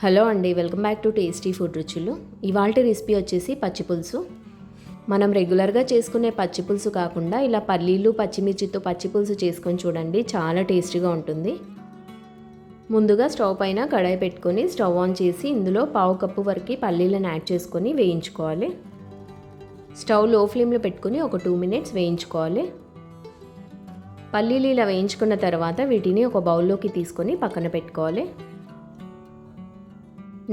Hello అండి welcome back to tasty food రుచులు. ఇవాళ రెసిపీ వచ్చేసి పచ్చి పులుసు. మనం రెగ్యులర్గా చేసుకునే పచ్చి పులుసు కాకుండా ఇలా పల్లీలు పచ్చిమిర్చితో పచ్చి పులుసు చేసుకొని చూడండి చాలా టేస్టీగా ఉంటుంది. ముందుగా స్టవ్ పైన కడాయి పెట్టుకొని స్టవ్ ఆన్ చేసి ఇందులో పావు కప్పు వరకు పల్లీలను యాడ్ చేసుకొని వేయించుకోవాలి. స్టవ్లో ఫ్లేమ్లో పెట్టుకొని ఒక టూ మినిట్స్ వేయించుకోవాలి. పల్లీలు ఇలా వేయించుకున్న తర్వాత వీటిని ఒక బౌల్లోకి తీసుకొని పక్కన పెట్టుకోవాలి.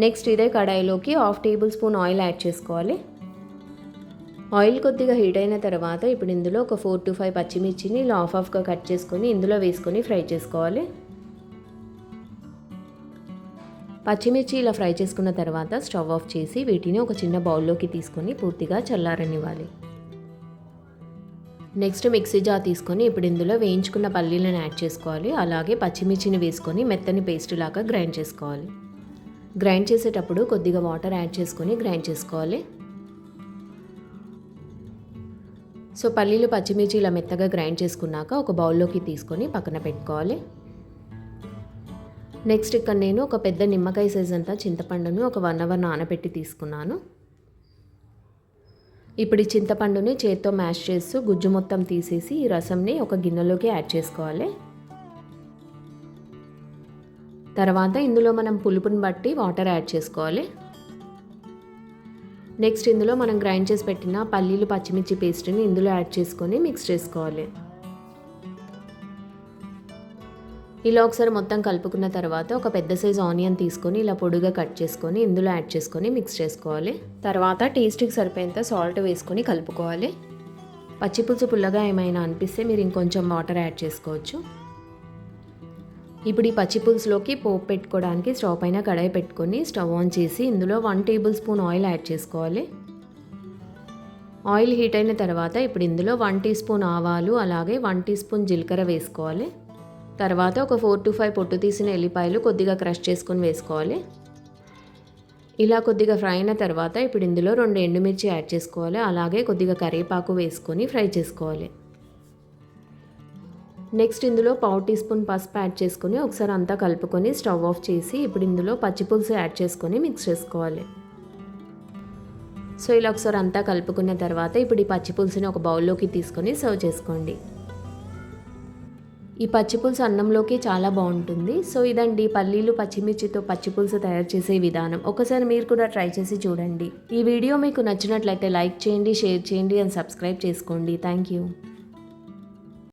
నెక్స్ట్ ఇదే కడాయిలోకి half tablespoon oil add చేసుకోవాలి. ఆయిల్ కొద్దిగా హీట్ అయిన తర్వాత ఇప్పుడు ఇందులో ఒక ఫోర్ టు ఫైవ్ పచ్చిమిర్చిని ఇలా ఆఫ్ ఆఫ్గా కట్ చేసుకొని ఇందులో వేసుకొని ఫ్రై చేసుకోవాలి. పచ్చిమిర్చి ఇలా ఫ్రై చేసుకున్న తర్వాత స్టవ్ ఆఫ్ చేసి వీటిని ఒక చిన్న బౌల్లోకి తీసుకొని పూర్తిగా చల్లారనివ్వాలి. నెక్స్ట్ మిక్సీ జార్ తీసుకొని ఇప్పుడు ఇందులో వేయించుకున్న పల్లీలను యాడ్ చేసుకోవాలి. అలాగే పచ్చిమిర్చిని వేసుకొని మెత్తని పేస్ట్ లాగా గ్రైండ్ చేసుకోవాలి. గ్రైండ్ చేసేటప్పుడు కొద్దిగా వాటర్ యాడ్ చేసుకొని గ్రైండ్ చేసుకోవాలి. సో పల్లీలు పచ్చిమిర్చి ఇలా మెత్తగా గ్రైండ్ చేసుకున్నాక ఒక బౌల్లోకి తీసుకొని పక్కన పెట్టుకోవాలి. నెక్స్ట్ ఇక్కడ నేను ఒక పెద్ద నిమ్మకాయ సైజ్ అంతా చింతపండును ఒక వన్ అవర్ నానబెట్టి తీసుకున్నాను. ఇప్పుడు ఈ చింతపండుని చేత్తో మ్యాష్ చేస్తూ గుజ్జు మొత్తం తీసేసి ఈ రసంని ఒక గిన్నెలోకి యాడ్ చేసుకోవాలి. తర్వాత ఇందులో మనం పులుపుని బట్టి వాటర్ యాడ్ చేసుకోవాలి. నెక్స్ట్ ఇందులో మనం గ్రైండ్ చేసి పెట్టిన పల్లీలు పచ్చిమిర్చి పేస్ట్ని ఇందులో యాడ్ చేసుకొని మిక్స్ చేసుకోవాలి. ఇలా ఒకసారి మొత్తం కలుపుకున్న తర్వాత ఒక పెద్ద సైజ్ ఆనియన్ తీసుకొని ఇలా పొడిగా కట్ చేసుకొని ఇందులో యాడ్ చేసుకొని మిక్స్ చేసుకోవాలి. తర్వాత టేస్ట్కి సరిపోయేంత సాల్ట్ వేసుకొని కలుపుకోవాలి. పచ్చిపులుసు పుల్లగా ఏమైనా అనిపిస్తే మీరు ఇంకొంచెం వాటర్ యాడ్ చేసుకోవచ్చు. ఇప్పుడు ఈ పచ్చి పులుసులోకి పోపు పెట్టుకోవడానికి స్టవ్ పైన కడాయి పెట్టుకొని స్టవ్ ఆన్ చేసి ఇందులో one tablespoon oil add చేసుకోవాలి. ఆయిల్ హీట్ అయిన తర్వాత ఇప్పుడు ఇందులో వన్ టీ స్పూన్ ఆవాలు అలాగే వన్ టీ స్పూన్ జీలకర్ర వేసుకోవాలి. తర్వాత ఒక ఫోర్ టు ఫైవ్ పొట్టు తీసిన ఎల్లిపాయలు కొద్దిగా క్రష్ చేసుకొని వేసుకోవాలి. ఇలా కొద్దిగా ఫ్రై అయిన తర్వాత ఇప్పుడు ఇందులో రెండు ఎండుమిర్చి యాడ్ చేసుకోవాలి. అలాగే కొద్దిగా కరివేపాకు వేసుకొని ఫ్రై చేసుకోవాలి. నెక్స్ట్ ఇందులో పావు టీ స్పూన్ పసుపు యాడ్ చేసుకొని ఒకసారి అంతా కలుపుకొని స్టవ్ ఆఫ్ చేసి ఇప్పుడు ఇందులో పచ్చిపులుసు యాడ్ చేసుకొని మిక్స్ చేసుకోవాలి. సో ఇలా ఒకసారి అంతా కలుపుకున్న తర్వాత ఇప్పుడు ఈ పచ్చిపులుసుని ఒక బౌల్లోకి తీసుకొని సర్వ్ చేసుకోండి. ఈ పచ్చిపులుసు అన్నంలోకి చాలా బాగుంటుంది. సో ఇదండి పల్లీలు పచ్చిమిర్చితో పచ్చిపులుసు తయారు చేసే విధానం. ఒకసారి మీరు కూడా ట్రై చేసి చూడండి. ఈ వీడియో మీకు నచ్చినట్లయితే లైక్ చేయండి షేర్ చేయండి అండ్ సబ్స్క్రైబ్ చేసుకోండి. Thank you